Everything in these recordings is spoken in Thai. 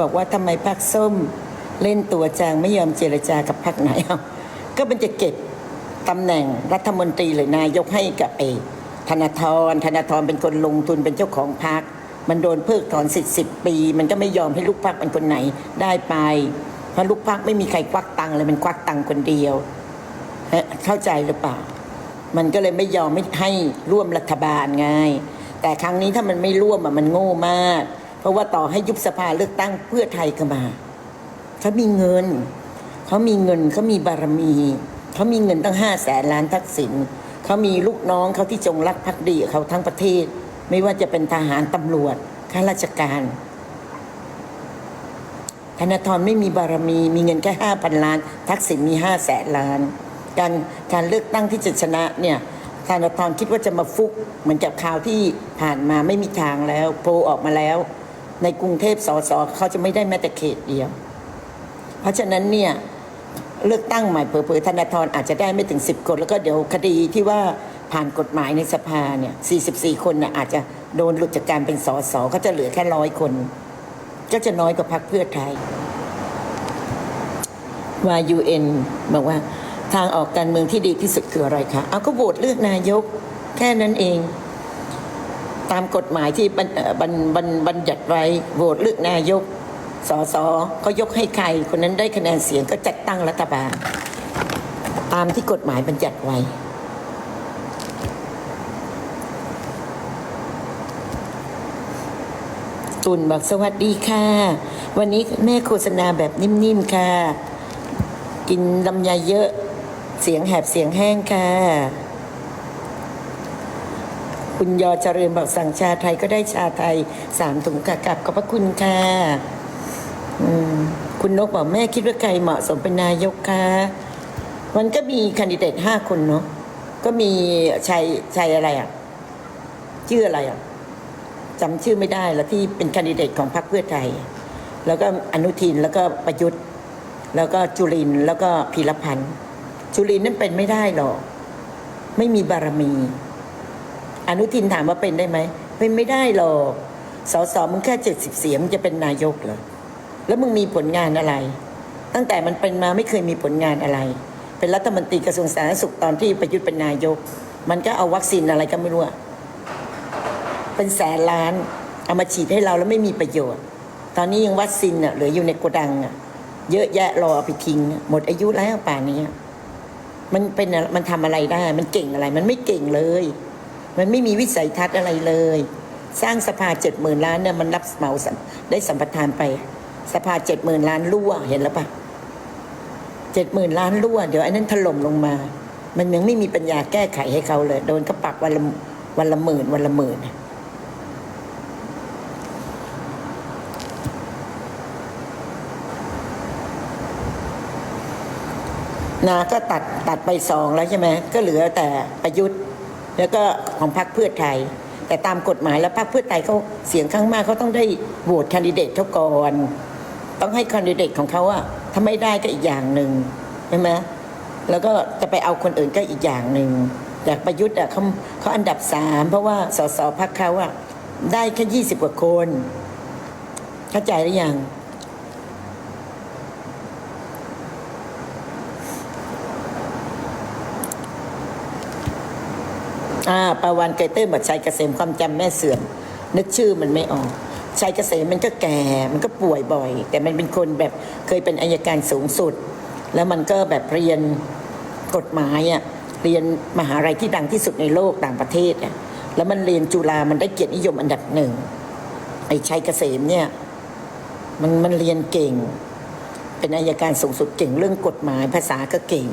บอกว่าทำไมพรรคส้มเล่นตัวจางไม่ยอมเจรจากับพรรคไหนเอาก็มันจะเก็บตำแหน่งรัฐมนตรีหรือนายกให้กับเอกธนาธรธนาธรเป็นคนลงทุนเป็นเจ้าของพรรคมันโดนเพิกถอนสิทธิ์สิบปี มันก็ไม่ยอมให้ลูกพรรคเป็นคนไหนได้ไปเพราะลูกพรรคไม่มีใครควักตังค์เลยมันควักตังค์คนเดียวเข้าใจหรือเปล่า มันก็เลยไม่ยอมไม่ให้ร่วมรัฐบาลไงแต่ครั้งนี้ถ้ามันไม่ร่วมอะมันโง่มาก เพราะว่าต่อให้ยุบสภาเลือกตั้งเพื่อไทยก็มาเขามีเงินเขามีเงินเขามีบารมีเขามีเงินตั้งห้าแสนล้านทักษิณเขามีลูกน้องเขาที่จงรักภักดีเขาทั้งประเทศ ไม่ว่าจะเป็นทหารตำรวจข้าราชการธนาธรไม่มีบารมี มีเงินแค่ห้าพันล้าน ทักษิณมีห้าแสนล้าน การการเลือกตั้งที่จะชนะเนี่ยธนาธรคิดว่าจะมาฟุก เหมือนกับข่าวที่ผ่านมาไม่มีทางแล้ว โพออกมาแล้ว ในกรุงเทพสสเขาจะไม่ได้แม้แต่เขตเดียว เพราะฉะนั้นเนี่ยเลือกตั้งใหม่เผลอๆธนาธรอาจจะได้ไม่ถึง 10 คน แล้วก็เดี๋ยวคดีที่ว่าผ่านกฎหมายในสภาเนี่ย 44 คนน่ะอาจจะโดนหลุดจากการเป็นสสก็จะเหลือแค่ร้อยคน ก็จะน้อยกว่าพรรคเพื่อไทย ว่า UN บอกว่าทางออกการเมืองที่ดีที่สุดคืออะไรคะ เอาก็โหวตเลือกนายกแค่นั้นเอง ตามกฎหมายที่บัญบัญบัญบัญญัติไว้โหวตเลือกนายกสสก็ยกให้ใคร คนนั้นได้คะแนนเสียงก็จัดตั้งรัฐบาล ตามที่กฎหมายบัญญัติไว้ ตุนบอกสวัสดีค่ะ วันนี้แม่โฆษณาแบบนิ่มๆค่ะ กินลำไยเยอะเสียงแหบเสียงแห้งค่ะ คุณยอเจริญบอกสั่งชาไทยก็ได้ชาไทยสามถุงกะกลับขอบพระคุณค่ะคุณนกบอกแม่คิดว่าใครเหมาะสมเป็นนายกคะมันก็มีคนดิเดตห้าคนเนาะก็มีชัยชัยอะไรอะ ชื่ออะไรอะจำชื่อไม่ได้แล้วที่เป็นคนดิเดตของพรรคเพื่อไทย แล้วก็อนุทินแล้วก็ประยุทธ์ แล้วก็จุลินแล้วก็พีรพันธ์จุลินนั่นเป็นไม่ได้หรอก ไม่มีบารมี อนุทินถามว่าเป็นได้ไหมเป็นไม่ได้หรอกสสมึงแค่เจ็ดสิบเสียงมึงจะเป็นนายกเหรอแล้วมึงมีผลงานอะไร ตั้งแต่มันเป็นมาไม่เคยมีผลงานอะไร เป็นรัฐมนตรีกระทรวงสาธารณสุขตอนที่ประยุทธ์เป็นนายก มันก็เอาวัคซีนอะไรก็ไม่รู้เป็นแสนล้านเอามาฉีดให้เราแล้วไม่มีประโยชน์ ตอนนี้ยังวัคซีนอะเหลืออยู่ในโกดังอะเยอะแยะรอเอาไปทิ้งหมดอายุแล้วป่านนี้มันเป็นมันทำอะไรได้ มันเก่งอะไร มันไม่เก่งเลย มันไม่มีวิสัยทัศน์อะไรเลย สร้างสภาเจ็ดหมื่นล้านเนี่ยมันรับเหมาสัมได้สัมปทานไป สภาเจ็ดหมื่นล้านรั่วเห็นแล้วปะเจ็ดหมื่นล้านรั่วเดี๋ยวไอ้นั้นถล่มลงมา มันยังไม่มีปัญญาแก้ไขให้เขาเลย โดนเขาปรับวันละวันละหมื่นวันละหมื่นนาก็ตัดตัดไปสองแล้วใช่ไหมก็เหลือแต่ประยุทธ์ แล้วก็ของพรรคเพื่อไทย แต่ตามกฎหมายแล้วพรรคเพื่อไทยเขาเสียงข้างมากเขาต้องได้โหวตคนดิเดตเขาก่อนต้องให้คนดิเดตของเขาอะถ้าไม่ได้ก็อีกอย่างหนึ่งใช่ไหมแล้วก็จะไปเอาคนอื่นก็อีกอย่างหนึ่งอยางประยุทธ์อะเขาเขาอันดับสามเพราะว่าสสพรรคเขาอะได้แค่ยี่สิบกว่าคน เข้าใจหรือยัง อ่าประวันเกยตื้นบอกชัยเกษมความจำแม่เสื่อม นึกชื่อมันไม่ออกชัยเกษมมันก็แก่ มันก็ป่วยบ่อย แต่มันเป็นคนแบบเคยเป็นอายการสูงสุด แล้วมันก็แบบเรียนกฎหมายอะ่ะเรียนมหาลัยที่ดังที่สุดในโลกต่างประเทศอะแล้วมันเรียนจุฬามันได้เกียรตินิยมอันดับหนึ่งไอ้ชัยเกษมเนี่ยมันมันเรียนเก่ง เป็นอายการสูงสุดเก่งเรื่องกฎหมายภาษาก็เก่ง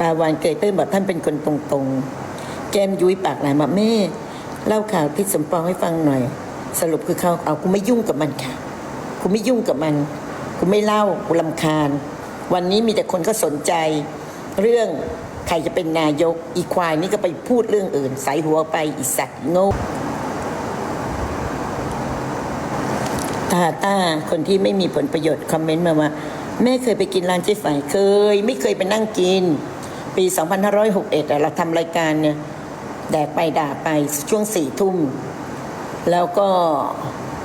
ปาวานเกยตื้นบอกท่านเป็นคนตรงๆ แก้มยุ้ยปากหลายมาแม่ เล่าข่าวทิศสมปองให้ฟังหน่อย สรุปคือเขาเอากูไม่ยุ่งกับมันค่ะกูไม่ยุ่งกับมันกูไม่เล่ากูลำคาญ วันนี้มีแต่คนก็สนใจ เรื่องใครจะเป็นนายกอีควายนี่ก็ไปพูดเรื่องอื่น ใส่หัวไปอีสัตว์โง่ตาตาคนที่ไม่มีผลประโยชน์ คอมเมนต์มาว่า แม่เคยไปกินร้านเจ๊ไฝเคย ไม่เคยไปนั่งกิน ปี 2561 เราทำรายการเนี่ยแดกไปด่าไปช่วงสี่ทุ่ม แล้วก็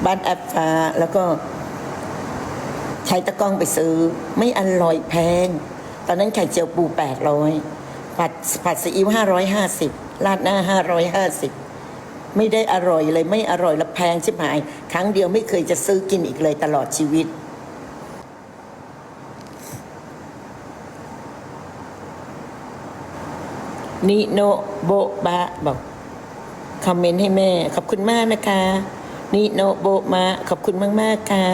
บ้านแอปฟ้าแล้วก็ ใช้ตะกร้องไปซื้อ ไม่อร่อยแพง ตอนนั้นไข่เจียวปูแปดร้อยผัดผัดซีอิ๊วห้าร้อยห้าสิบราดหน้าห้าร้อยห้าสิบไม่ได้อร่อยเลยไม่อร่อยและแพงชิบหาย ครั้งเดียวไม่เคยจะซื้อกินอีกเลยตลอดชีวิต นิโนโบบะบอกคอมเมนต์ให้แม่ ขอบคุณมากนะคะนิโนโบมะขอบคุณมาก ๆ ค่ะ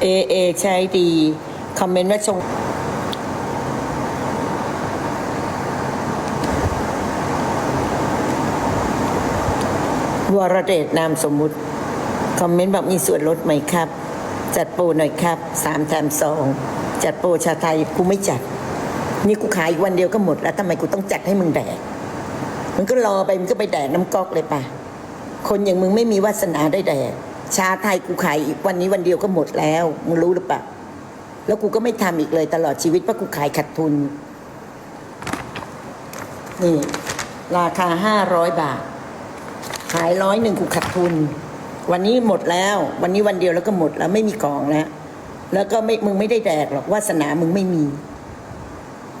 เอเอใช้ดี คอมเมนต์ว่าชงวรเดชนามสมมุติ คอมเมนต์บอกมีส่วนลดไหมครับ จัดโปรหน่อยครับสามแถมสอง จัดโปรชาไทยกูไม่จัด นี่กูขายอีกวันเดียวก็หมดแล้วทำไมกูต้องจัดให้มึงแดกมึงก็รอไปมึงก็ไปแดกน้ำก๊อกเลยปะคนอย่างมึงไม่มีวาสนาได้แดกชาไทยกูขายอีกวันนี้วันเดียวก็หมดแล้วมึงรู้หรือเปล่าแล้วกูก็ไม่ทำอีกเลยตลอดชีวิตเพราะกูขายขาดทุน นี่ ราคาห้าร้อยบาท ขายร้อยหนึ่งกูขาดทุน วันนี้หมดแล้ว วันนี้วันเดียวแล้วก็หมดแล้วไม่มีกองแล้ว แล้วก็ไม่มึงไม่ได้แดกหรอกวาสนามึงไม่มี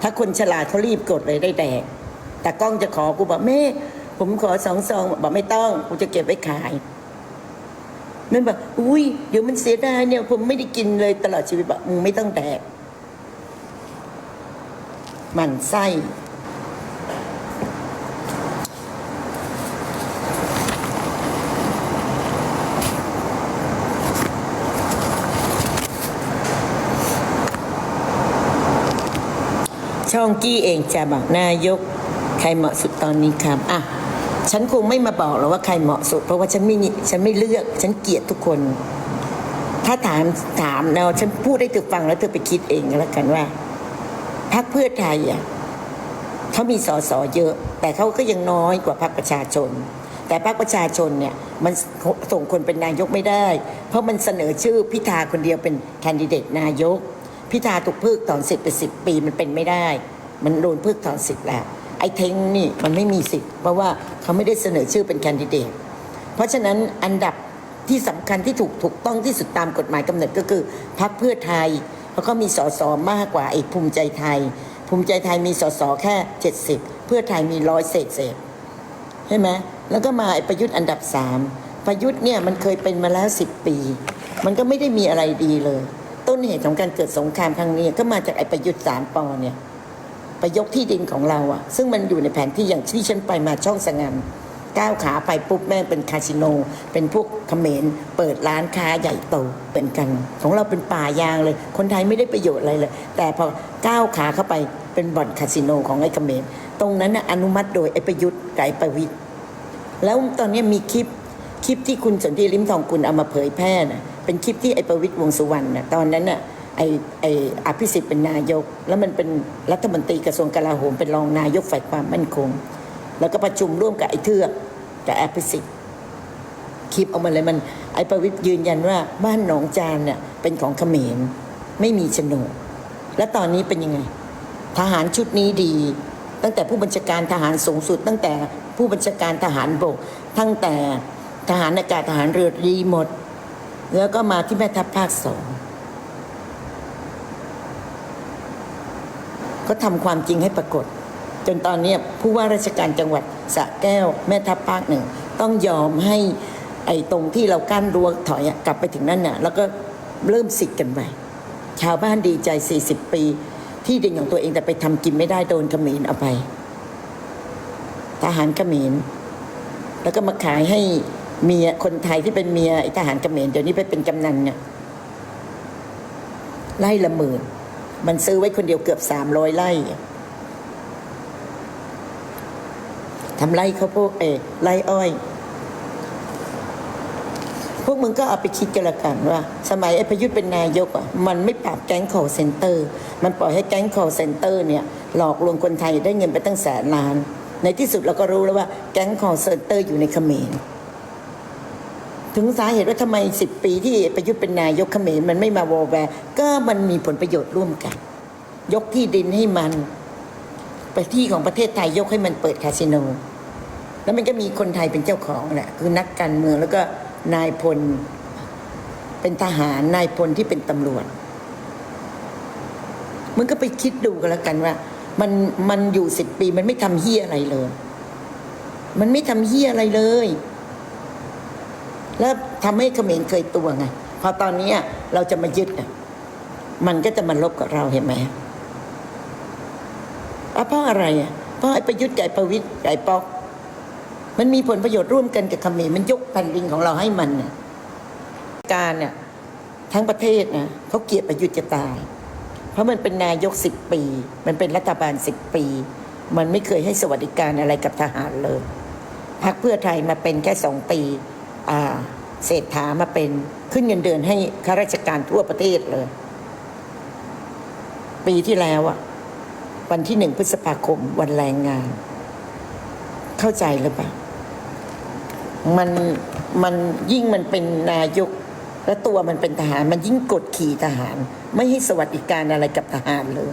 ถ้าคนฉลาดเขารีบกดเลยได้แดก แต่กล้องจะขอกูบอกแม่ผมขอสองซองบอกไม่ต้องกูจะเก็บไว้ขายนั่นบอกอุ้ยเดี๋ยวมันเสียดายเนี่ยผมไม่ได้กินเลยตลอดชีวิตบอกมึงไม่ต้องแดกหมันไส้ ช่ องกี้เองจะบอกนายก ใครเหมาะสุดตอนนี้ครับอะฉันคงไม่มาบอกหรอกว่าใครเหมาะสุด เพราะว่าฉันไม่ฉันไม่เลือก ฉันเกลียดทุกคน ถ้าถามถามเนาฉันพูดให้เธอฟังแล้วเธอไปคิดเองแล้วกันว่าพรรคเพื่อไทยอะเขามีสสเยอะ แต่เขาก็ยังน้อยกว่าพรรคประชาชน แต่พรรคประชาชนเนี่ยมันส่งคนเป็นนายกไม่ได้ เพราะมันเสนอชื่อพิธาคนเดียวเป็นแคนดิเดตนายก พิธาถูกเพิกถอนสิทธิ์ไปสิบปีมันเป็นไม่ได้ มันโดนเพิกถอนสิทธิ์แล้วไอ้เทงนี่มันไม่มีสิทธิ์เพราะว่าเขาไม่ได้เสนอชื่อเป็นแคนดิเดตเพราะฉะนั้นอันดับที่สำคัญที่ถูกถูกต้องที่สุดตามกฎหมายกำหนดก็คือพรรคเพื่อไทยเพราะเขามีสสมากกว่าไอ้ภูมิใจไทย ภูมิใจไทยมีสสแค่ 70 เพื่อไทยมีร้อยเศษเศษใช่ไหมแล้วก็มาไอ้ประยุทธ์อันดับสามประยุทธ์เนี่ยมันเคยเป็นมาแล้วสิบปี มันก็ไม่ได้มีอะไรดีเลย ต้นเหตุของการเกิดสงครามครั้งนี้ก็มาจากไอ้ประยุทธ์สามปอเนี่ย ไปยกที่ดินของเราอะซึ่งมันอยู่ในแผนที่อย่างที่ฉันไปมาช่องสงามก้าวขาไปปุ๊บแม่เป็นคาสิโน เป็นพวกเขมรเปิดร้านค้าใหญ่โตเป็นกัน ของเราเป็นป่ายางเลย คนไทยไม่ได้ประโยชน์อะไรเลย แต่พอก้าวขาเข้าไปเป็นบ่อนคาสิโนของไอ้เขมรตรงนั้นน่ะอนุมัติโดยไอ้ประยุทธ์ไอ้ประวิตย์แล้วตอนนี้มีคลิปคลิปที่คุณสนธิลิมทองกุลเอามาเผยแพร่น่ะเป็นคลิปที่ไอ้ประวิตย์วงสุวรรณน่ะตอนนั้นน่ะ ไอ้ไอ้อภิสิทธิ์เป็นนายก แล้วมันเป็นรัฐมนตรีกระทรวงกลาโหมเป็นรองนายกฝ่ายความมั่นคง แล้วก็ประชุมร่วมกับไอ้เทือกกับอภิสิทธิ์คลิปออกมาเลยมัน ไอ้ประวิตยยืนยันว่าบ้านหนองจานเนี่ยเป็นของเขมรไม่มีโฉนดแล้วตอนนี้เป็นยังไง ทหารชุดนี้ดี ตั้งแต่ผู้บัญชาการทหารสูงสุด ตั้งแต่ผู้บัญชาการทหารบก ตั้งแต่ทหารอากาศทหารเรือดีหมด แล้วก็มาที่แม่ทัพภาคสอง ก็ทำความจริงให้ปรากฏ จนตอนนี้ผู้ว่าราชการจังหวัดสระแก้วแม่ทัพภาคหนึ่ง ต้องยอมให้ไอ้ตรงที่เรากั้นรั้วถอยกลับไปถึงนั่นน่ะแล้วก็เริ่มสิทธิ์กันไปชาวบ้านดีใจ 40 ปี ที่ดินของตัวเองแต่ไปทำกินไม่ได้โดนเขมรเอาไป ทหารเขมรแล้วก็มาขายให้เมียคนไทยที่เป็นเมียไอ้ทหารเขมรเดี๋ยวนี้ไปเป็นกำนันเนี่ยไล่ละหมื่น มันซื้อไว้คนเดียวเกือบสามร้อยไร่ทำไร่เขาวโพกเอไร่อ้อย พวกมึงก็เอาไปคิดกันละกันว่า สมัยไอ้ประยุทธ์เป็นนายกอะมันไม่ปราบแก๊ง call center มันปล่อยให้แก๊ง call center เนี่ยหลอกลวงคนไทยได้เงินไปตั้งแสนล้าน ในที่สุดเราก็รู้แล้วว่าแก๊ง call center อยู่ในเขมร ถึงสาเหตุว่าทำไมสิบปีที่ประยุทธ์เป็นนายกเขมรมันไม่มาวอลแวร์ก็มันมีผลประโยชน์ร่วมกัน ยกที่ดินให้มันไปที่ของประเทศไทยยกให้มันเปิดคาสิโน แล้วมันก็มีคนไทยเป็นเจ้าของแหละคือนักการเมืองแล้วก็นายพลเป็นทหารนายพลที่เป็นตำรวจ มันก็ไปคิดดูกันแล้วกันว่า มันมันอยู่สิบปีมันไม่ทำเฮียอะไรเลย มันไม่ทำเฮียอะไรเลย แล้วทำให้เขมรเคยตัวไงพอตอนนี้เราจะมายึดมันก็จะมาลบกับเราเห็นไหมอะเพราะอะไรอะเพราะไอ้ประยุทธ์ไก่ประวิตยไก่ป๊อก มันมีผลประโยชน์ร่วมกันกับเขมรมันยกแผ่นดินของเราให้มันการเนี่ยทั้งประเทศนะเขาเกลียดประยุทธ์จะตาย เพราะมันเป็นนายกสิบปี มันเป็นรัฐบาลสิบปี มันไม่เคยให้สวัสดิการอะไรกับทหารเลยพรรคเพื่อไทยมาเป็นแค่สองปี เศรษฐามาเป็นขึ้นเงินเดือนให้ข้าราชการทั่วประเทศเลย ปีที่แล้วอะวันที่หนึ่งพฤษภาคมวันแรงงาน เข้าใจหรือเปล่ามันมันยิ่งมันเป็นนายกและตัวมันเป็นทหาร มันยิ่งกดขี่ทหาร ไม่ให้สวัสดิการอะไรกับทหารเลย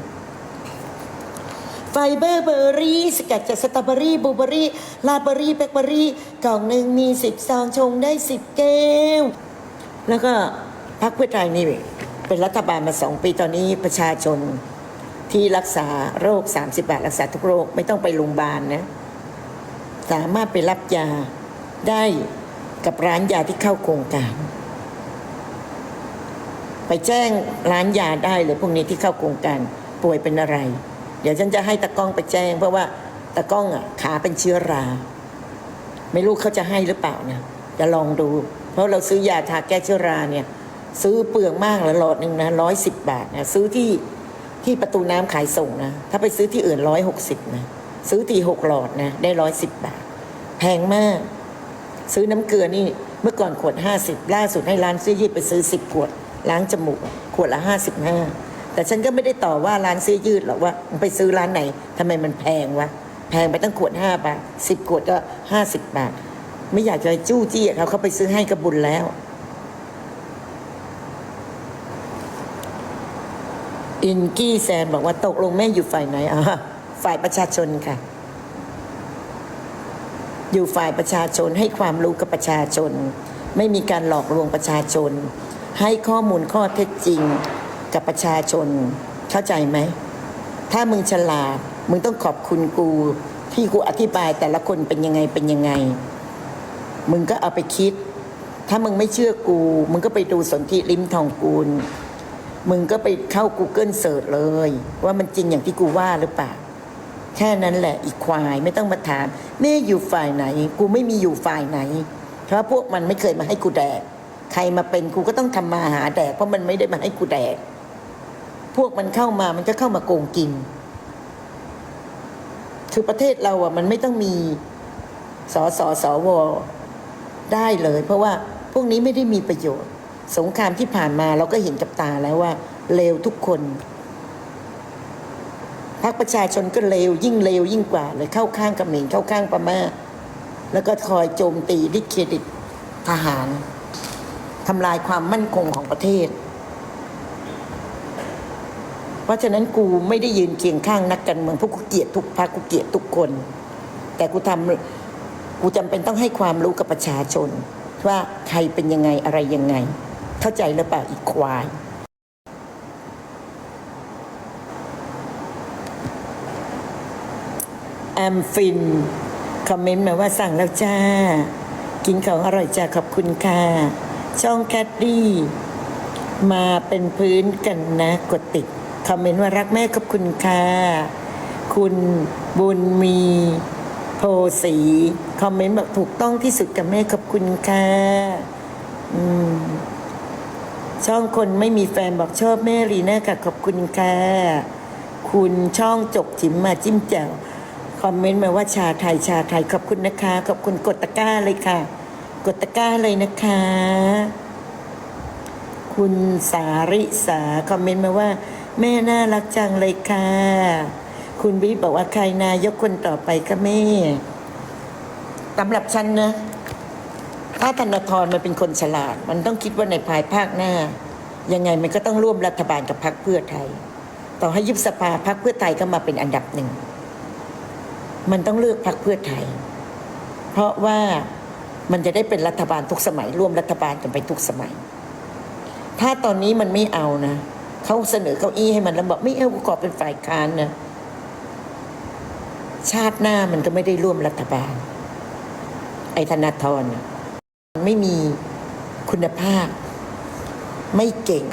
ไฟเบอร์เบอร์รี่สกัดจากสตรอเบอรี่บลูเบอรี่ลาเบอรี่แบล็คเบอรี่กล่องหนึ่งมีสิบซองชงได้สิบแก้ว แล้วก็พรรคเพื่อไทยนี่เป็นรัฐบาลมาสองปีตอนนี้ประชาชนที่รักษาโรค 30 บาท รักษาทุกโรคไม่ต้องไปโรงพยาบาลนะ สามารถไปรับยาได้กับร้านยาที่เข้าโครงการ ไปแจ้งร้านยาได้เลยพวกนี้ที่เข้าโครงการป่วยเป็นอะไร เดี๋ยวฉันจะให้ตะก้องไปแจ้ง เพราะว่าตะก้องอะขาเป็นเชื้อรา ไม่รู้เขาจะให้หรือเปล่านะจะลองดู เพราะเราซื้อยาทาแก้เชื้อราเนี่ย ซื้อเปลืองมากละหลอดหนึ่งนะร้อยสิบบาทนะซื้อที่ที่ประตูน้ำขายส่งนะ ถ้าไปซื้อที่อื่นร้อยหกสิบนะ ซื้อทีหกหลอดนะ ได้ร้อยสิบบาท แพงมาก ซื้อน้ำเกลือนี่เมื่อก่อนขวดห้าสิบล่าสุดให้ร้านซื้อยืดไปซื้อสิบขวด ล้างจมูก ขวดละห้าสิบห้า แต่ฉันก็ไม่ได้ต่อว่าร้านซื้อยืดหรอกว่าไปซื้อร้านไหนทำไมมันแพงวะแพงไปตั้งขวดห้าบาทสิบขวดก็ห้าสิบบาท ไม่อยากจะจู้จี้เขาเขาไปซื้อให้กระบุญแล้ว อินกี้แซนบอกว่าตกลงแม่อยู่ฝ่ายไหนอะฝ่ายประชาชนค่ะ อยู่ฝ่ายประชาชนให้ความรู้กับประชาชน ไม่มีการหลอกลวงประชาชน ให้ข้อมูลข้อเท็จจริง กับประชาชน เข้าใจไหม ถ้ามึงฉลาด มึงต้องขอบคุณกู ที่กูอธิบายแต่ละคนเป็นยังไงเป็นยังไง มึงก็เอาไปคิด ถ้ามึงไม่เชื่อกู มึงก็ไปดูสนธิลิมทองกูล มึงก็ไปเข้า Google เสิร์ชเลย ว่ามันจริงอย่างที่กูว่าหรือเปล่าแค่นั้นแหละอีกควายไม่ต้องมาถามแม่อยู่ฝ่ายไหน กูไม่มีอยู่ฝ่ายไหน เพราะพวกมันไม่เคยมาให้กูแดก ใครมาเป็นกูก็ต้องทำมาหาแดกเพราะมันไม่ได้มาให้กูแดก พวกมันเข้ามามันก็เข้ามาโกงกิน คือประเทศเราอะมันไม่ต้องมีสอสอสอวอได้เลย เพราะว่าพวกนี้ไม่ได้มีประโยชน์ สงครามที่ผ่านมาเราก็เห็นกับตาแล้วว่าเลวทุกคนพรรคประชาชนก็เลวยิ่งเลวยิ่งกว่าเลยเข้าข้างเขมรเข้าข้างพม่าแล้วก็คอยโจมตีดิเครดิตทหารทำลายความมั่นคงของประเทศ เพราะฉะนั้นกูไม่ได้ยืนเคียงข้างนักการเมืองพราะกูเกลียดทุกพรรคกูเกลียดทุกคน แต่กูทำกูจำเป็นต้องให้ความรู้กับประชาชน ว่าใครเป็นยังไงอะไรยังไง เข้าใจหรือเปล่าอีกควายแอมฟินคอมเมนต์มาว่าสั่งแล้วจ้า กินของอร่อยจ้าขอบคุณค่ะ ช่องแคดดี้มาเป็นพื้นกันนะกดติด คอมเมนต์ว่ารักแม่ขอบคุณค่ะ คุณบุญมีโพสีคอมเมนต์บอกถูกต้องที่สุดกับแม่ขอบคุณค่ะอืมช่องคนไม่มีแฟนบอกชอบแม่รีน่าค่ะขอบคุณค่ะ คุณช่องจกจิมมาจิ้มแจ่วคอมเมนต์มาว่าชาไทยชาไทยขอบคุณนะคะ ขอบคุณกดตะก้าเลยค่ะ กดตะก้าเลยนะคะ คุณสาริสาคอมเมนต์มาว่า แม่น่ารักจังเลยค่ะ คุณวิบอกว่าใครนายกคนต่อไปคะแม่สำหรับฉันนะถ้าธนาธรมันเป็นคนฉลาด มันต้องคิดว่าในภายภาคหน้า ยังไงมันก็ต้องร่วมรัฐบาลกับพรรคเพื่อไทย ต่อให้ยุบสภาพรรคเพื่อไทยก็มาเป็นอันดับหนึ่ง มันต้องเลือกพรรคเพื่อไทย เพราะว่ามันจะได้เป็นรัฐบาลทุกสมัย ร่วมรัฐบาลกันไปทุกสมัย ถ้าตอนนี้มันไม่เอานะ เขาเสนอเก้าอี้ให้มันแล้วบอกไม่เอากูขอเป็นฝ่ายค้านนะชาติหน้ามันก็ไม่ได้ร่วมรัฐบาล ไอ้ธนาธรมันไม่มีคุณภาพ ไม่เก่ง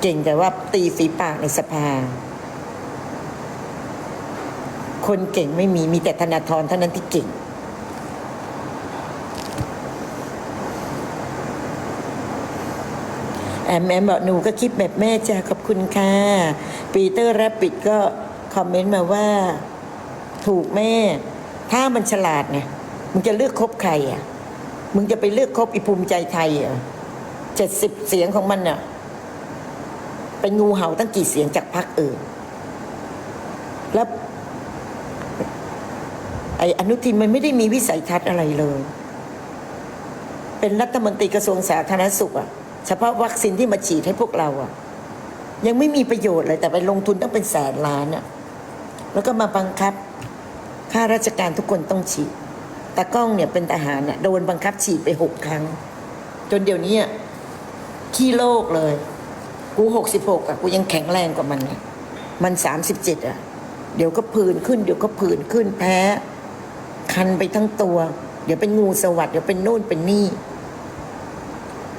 เก่งแต่ว่าตีฝีปากในสภา คนเก่งไม่มีมีแต่ธนาธรเท่านั้นที่เก่ง แอมแอมบอกหนูก็คิดแบบแม่จ้ะขอบคุณค่ะ ปีเตอร์แรปปิดก็คอมเมนต์มาว่า ถูกแม่ ถ้ามันฉลาดไงมึงจะเลือกคบใครอะ มึงจะไปเลือกคบอีภูมิใจไทยอะเจ็ดสิบเสียงของมันน่ะ เป็นงูเห่าตั้งกี่เสียงจากพรรคอื่น แล้วไอ้อนุทินมันไม่ได้มีวิสัยทัศน์อะไรเลย เป็นรัฐมนตรีกระทรวงสาธารณสุขอะ เฉพาะวัคซีนที่มาฉีดให้พวกเราอะยังไม่มีประโยชน์เลยแต่ไปลงทุนต้องเป็นแสนล้านอะแล้วก็มาบังคับข้าราชการทุกคนต้องฉีดตากล้องเนี่ยเป็นทหารอะโดนบังคับฉีดไปหกครั้ง จนเดี๋ยวนี้ขี้โลกเลย กูหกสิบหกอะกูยังแข็งแรงกว่ามันมันสามสิบเจ็ดอะเดี๋ยวก็ผื่นขึ้น เดี๋ยวก็ผื่นขึ้นแพ้ คันไปทั้งตัว เดี๋ยวเป็นงูสวัสดเดี๋ยวเป็นนู่นเป็นนี่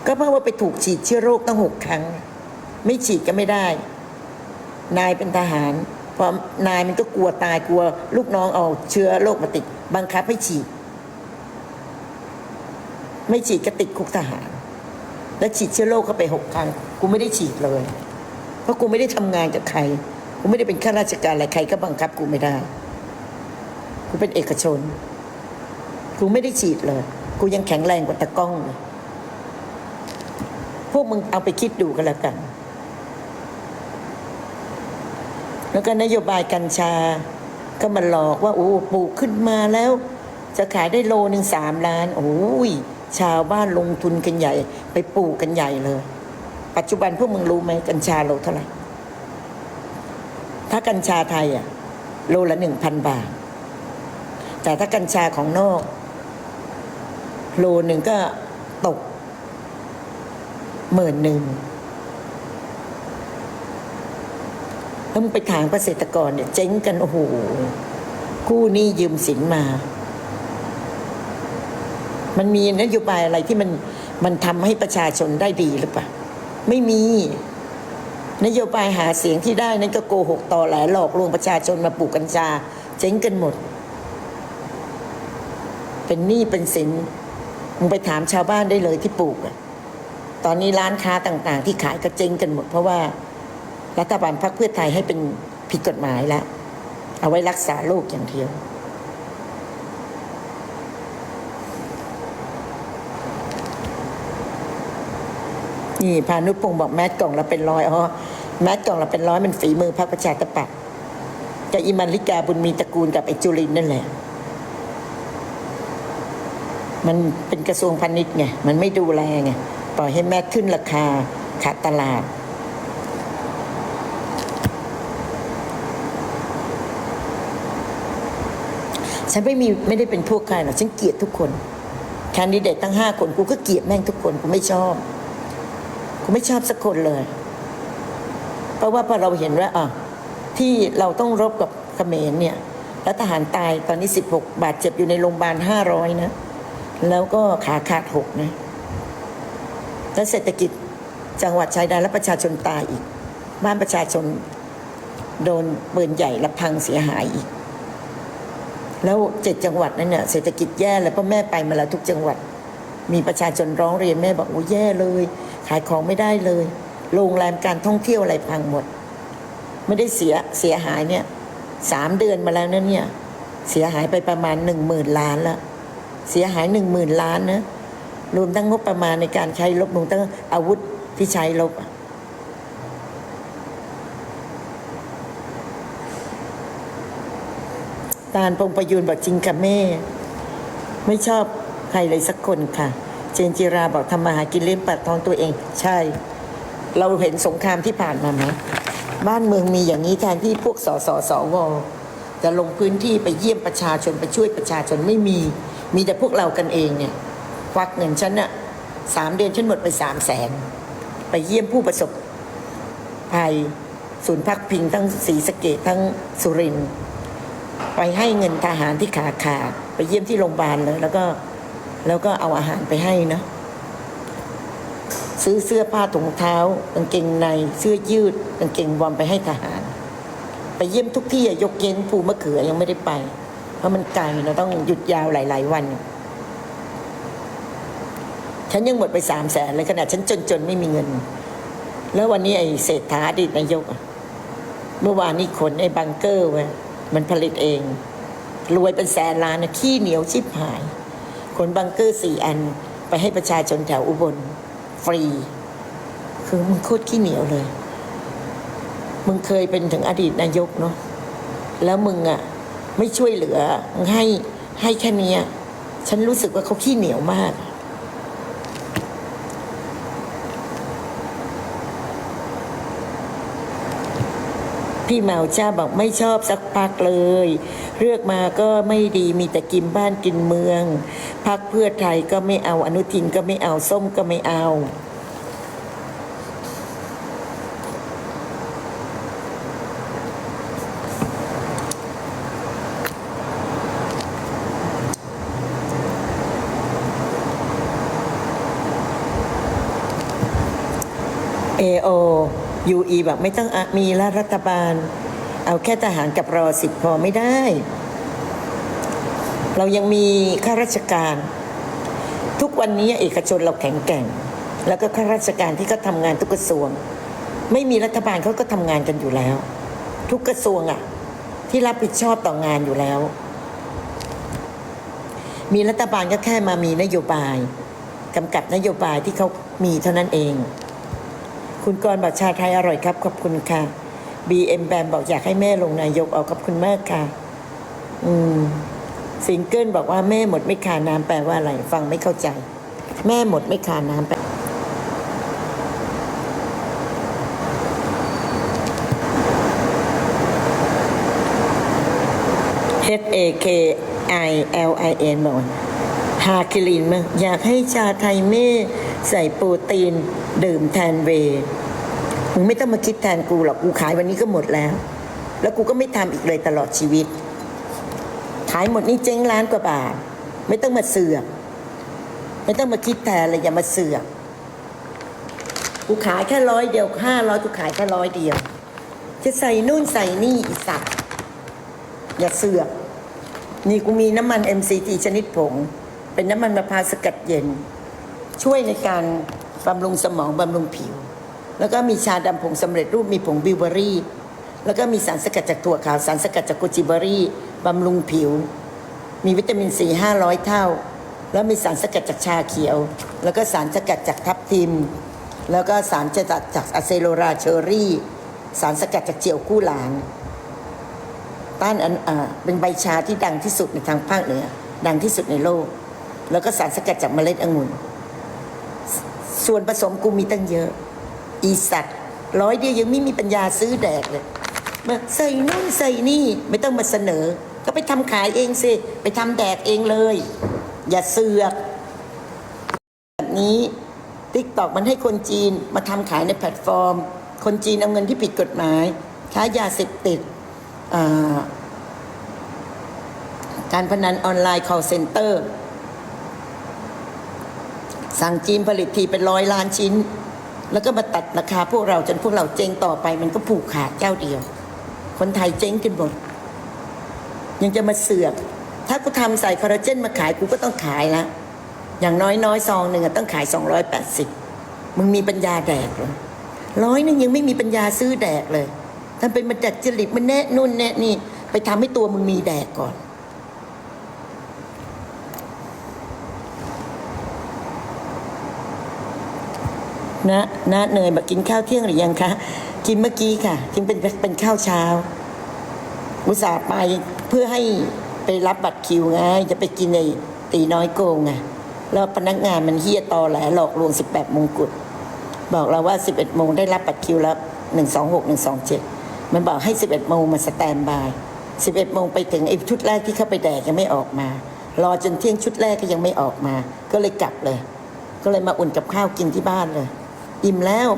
ก็เพราะว่าไปถูกฉีดเชื้อโรคตั้งหกครั้ง ไม่ฉีดก็ไม่ได้ นายเป็นทหารพอนายมันก็กลัวตายกลัว ลูกน้องเอาเชื้อโรคมาติด บังคับให้ฉีด ไม่ฉีดก็ติดคุกทหาร แล้วฉีดเชื้อโรคเข้าไปหกครั้งกูไม่ได้ฉีดเลย เพราะกูไม่ได้ทำงานกับใครกูไม่ได้เป็นข้าราชการอะไรใครก็บังคับกูไม่ได้กูเป็นเอกชนกูไม่ได้ฉีดเลยกูยังแข็งแรงกว่าตะก้องเลย พวกมึงเอาไปคิดดูกันแล้วกัน แล้วก็นโยบายกัญชา ก็มาหลอกว่า โอ้ปลูกขึ้นมาแล้ว จะขายได้โลหนึ่งสามล้าน โอ้ย ชาวบ้านลงทุนกันใหญ่ ไปปลูกกันใหญ่เลย ปัจจุบันพวกมึงรู้ไหมกัญชาโลเท่าไหร่ ถ้ากัญชาไทยอะโลละหนึ่งพันบาท แต่ถ้ากัญชาของนอก โลหนึ่งก็ตก หมื่นหนึ่งแล้วมึงไปถางเกษตรกรเนี่ยเจ๊งกัน โอ้โหกู้หนี้ยืมสินมา มันมีนโยบายอะไรที่มันมันทำให้ประชาชนได้ดีหรือเปล่า ไม่มี นโยบายหาเสียงที่ได้นั่นก็โกหกต่อแหลหลอกลวงประชาชนมาปลูกกัญชา เจ๊งกันหมด เป็นหนี้เป็นสินมึงไปถามชาวบ้านได้เลยที่ปลูกอะ ตอนนี้ร้านค้าต่างๆ ที่ขายก็เจ๊งกันหมด เพราะว่ารัฐบาลพรรคเพื่อไทยให้เป็นผิดกฎหมายแล้วเอาไว้รักษาโรคอย่างเดียว นี่พานุพงศ์บอกแมสกล่องละเป็นร้อยอ๋อแมสกล่องละเป็นร้อยมันฝีมือพรรคประชาธิปัตย์กับอิมันลิกาบุญมีตระกูลกับไอจุลินนั่นแหละ มันเป็นกระทรวงพาณิชย์ไง มันไม่ดูแลไง ปล่อยให้แมสขึ้นราคาขาดตลาด ฉันไม่มีไม่ได้เป็นพวกใครหรอกฉันเกลียดทุกคนแคนดิเดตตั้งห้าคนกูก็เกลียดแม่งทุกคนกูไม่ชอบกูไม่ชอบสักคนเลย เพราะว่าพอเราเห็นว่าอะที่เราต้องรบกับเขมรเนี่ยแล้วทหารตายตอนนี้สิบหกบาดเจ็บอยู่ในโรงพยาบาลห้าร้อยนะ แล้วก็ขาขาดหกนะ แล้วเศรษฐกิจจังหวัดชายแดนและประชาชนตายอีก บ้านประชาชนโดนปืนใหญ่และพังเสียหายอีก แล้วเจ็ดจังหวัดนั้นเนี่ยเศรษฐกิจแย่เลยเพราะแม่ไปมาแล้วทุกจังหวัด มีประชาชนร้องเรียนแม่บอกโอ้แย่เลย ขายของไม่ได้เลย โรงแรมการท่องเที่ยวอะไรพังหมด ไม่ได้เสียเสียหายเนี่ยสามเดือนมาแล้วนะเนี่ยเสียหายไปประมาณหนึ่งหมื่นล้านแล้วเสียหายหนึ่งหมื่นล้านนะ รวมทั้งงบประมาณในการใช้ลบรวมทั้งอาวุธที่ใช้ลบตาลพงประยูนบอกจริงค่ะแม่ ไม่ชอบใครเลยสักคนค่ะ เจนจิราบอกทำมาหากินเลี้ยงปากท้องตัวเอง ใช่ เราเห็นสงครามที่ผ่านมาไหมบ้านเมืองมีอย่างนี้แทนที่พวกสสสวจะลงพื้นที่ไปเยี่ยมประชาชนไปช่วยประชาชนไม่มี มีแต่พวกเรากันเองเนี่ย ควักเงินฉันอะสามเดือนฉันหมดไปสามแสนไปเยี่ยมผู้ประสบภัยศูนย์พักพิงทั้งศรีสะเกดทั้งสุรินทร์ไปให้เงินทหารที่ขาขาดไปเยี่ยมที่โรงพยาบาลเลย แล้วก็แล้วก็เอาอาหารไปให้นะ ซื้อเสื้อผ้าถุงเท้ากางเกงในเสื้อยืดกางเกงวอร์มไปให้ทหาร ไปเยี่ยมทุกที่อะยกเย็นภูมะเขือยังไม่ได้ไป เพราะมันไกลเราต้องหยุดยาวหลาย ๆ วัน ฉันยังหมดไปสามแสนเลยขนาดฉันจนๆไม่มีเงิน แล้ววันนี้ไอ้เศรษฐาอดีตนายกอะเมื่อวานนี้ขนไอ้บังเกอร์ไว้มันผลิตเอง รวยเป็นแสนล้านนะขี้เหนียวชิบหาย ขนบังเกอร์สี่อันไปให้ประชาชนแถวอุบล ฟรี คือมึงโคตรขี้เหนียวเลย มึงเคยเป็นถึงอดีตนายกเนาะแล้วมึงอะไม่ช่วยเหลือมึงให้ให้แค่นี้ฉันรู้สึกว่าเขาขี้เหนียวมาก พี่เหมาจ้าบอกไม่ชอบสักพักเลย เลือกมาก็ไม่ดีมีแต่กินบ้านกินเมือง พักเพื่อไทยก็ไม่เอาอนุทินก็ไม่เอาส้มก็ไม่เอา UE แบบไม่ต้องอมีละรัฐบาล เอาแค่ทหารกับรอสิบพอไม่ได้ เรายังมีข้าราชการ ทุกวันนี้เอกชนเราแข็งแกร่ง แล้วก็ข้าราชการที่เขาทำงานทุกกระทรวง ไม่มีรัฐบาลเขาก็ทำงานกันอยู่แล้ว ทุกกระทรวงอะที่รับผิดชอบต่องานอยู่แล้ว มีรัฐบาลก็แค่มามีนโยบายกำกับนโยบายที่เขามีเท่านั้นเอง คุณกรบอกชาไทยอร่อยครับ ขอบคุณค่ะ BM แบมบอกอยากให้แม่ลงนายกเอาขอบคุณมากค่ะ อืมซิงเกิลบอกว่าแม่หมดไม่คาน้ำแปลว่าอะไร ฟังไม่เข้าใจ แม่หมดไม่คาน้ำแปล H A K I L I N บอกว่าฮาคิลินมั้งอยากให้ชาไทยเม่ ใส่โปรตีน ดื่มแทนเวย์มึงไม่ต้องมาคิดแทนกูหรอกกูขายวันนี้ก็หมดแล้ว แล้วกูก็ไม่ทำอีกเลยตลอดชีวิต ขายหมดนี่เจ๊งล้านกว่าบาท ไม่ต้องมาเสือกไม่ต้องมาคิดแทนเลยอย่ามาเสือกกูขายแค่ร้อยเดียวห้าร้อยกูขายแค่ร้อยเดียว จะใส่นู่นใส่นี่อีสัตว์อย่าเสือกนี่กูมีน้ำมัน MCT ชนิดผง เป็นน้ำมันมะพร้าวสกัดเย็น ช่วยในการบำรุงสมองบำรุงผิว แล้วก็มีชาดำผงสำเร็จรูปมีผงบิวเบอรี่ แล้วก็มีสารสกัดจากถั่วขาวสารสกัดจากโกจิเบอรี่บำรุงผิว มีวิตามินซีห้าร้อยเท่า แล้วมีสารสกัดจากชาเขียว แล้วก็สารสกัดจากทับทิม แล้วก็สารสกัดจากอะเซโลราเชอรี่ สารสกัดจากเจียวกู้หลานต้านอันอ่าเป็นใบชาที่ดังที่สุดในทางภาคเหนือดังที่สุดในโลก แล้วก็สารสกัดจากเมล็ดองุ่น ส่วนผสมกูมีตั้งเยอะ อีสัตว์ร้อยเดียวยังไม่มีปัญญาซื้อแดกเลยมาใส่นู่นใส่นี่ไม่ต้องมาเสนอ ก็ไปทำขายเองสิ ไปทำแดกเองเลย อย่าเสือกแบบนี้ติ๊กตอกมันให้คนจีนมาทำขายในแพลตฟอร์ม คนจีนเอาเงินที่ผิดกฎหมาย ค้ายาเสพติดการพนันออนไลน์ call center สั่งจีนผลิตทีเป็นร้อยล้านชิ้น แล้วก็มาตัดราคาพวกเราจนพวกเราเจ๊งต่อไป มันก็ผูกขาดเจ้าเดียว คนไทยเจ๊งกันหมดยังจะมาเสือก ถ้ากูทำใส่คอลลาเจนมาขายกูก็ต้องขายละอย่างน้อยน้อยซองหนึ่งต้องขาย 280 มึงมีปัญญาแดกหรอร้อยนึงยังไม่มีปัญญาซื้อแดกเลยถ้าเป็นมาจัดจริตมันแน่นู่นแน่นี่ ไปทำให้ตัวมึงมีแดกก่อน นะนะเนยบอกกินข้าวเที่ยงหรือยังคะกินเมื่อกี้ค่ะกินเป็นเป็นข้าวเช้าอุตส่าห์ไปเพื่อให้ไปรับบัตรคิวไงจะไปกินในตีน้อยโกงไงแล้วพนักงานมันเฮียตอแหลหลอกลวง 18 มงกุฎบอกเราว่า 11 โมงได้รับบัตรคิวแล้ว 126 127 มันบอกให้ 11 โมงมาสแตนบาย 11 โมงไปถึงไอ้ชุดแรกที่เข้าไปแดกยังไม่ออกมา รอจนเที่ยงชุดแรกก็ยังไม่ออกมา ก็เลยกลับเลย ก็เลยมาอุ่นกับข้าวกินที่บ้านเลย อิ่มแล้ว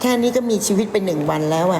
แค่นี้ก็มีชีวิตไปหนึ่งวันแล้วอะ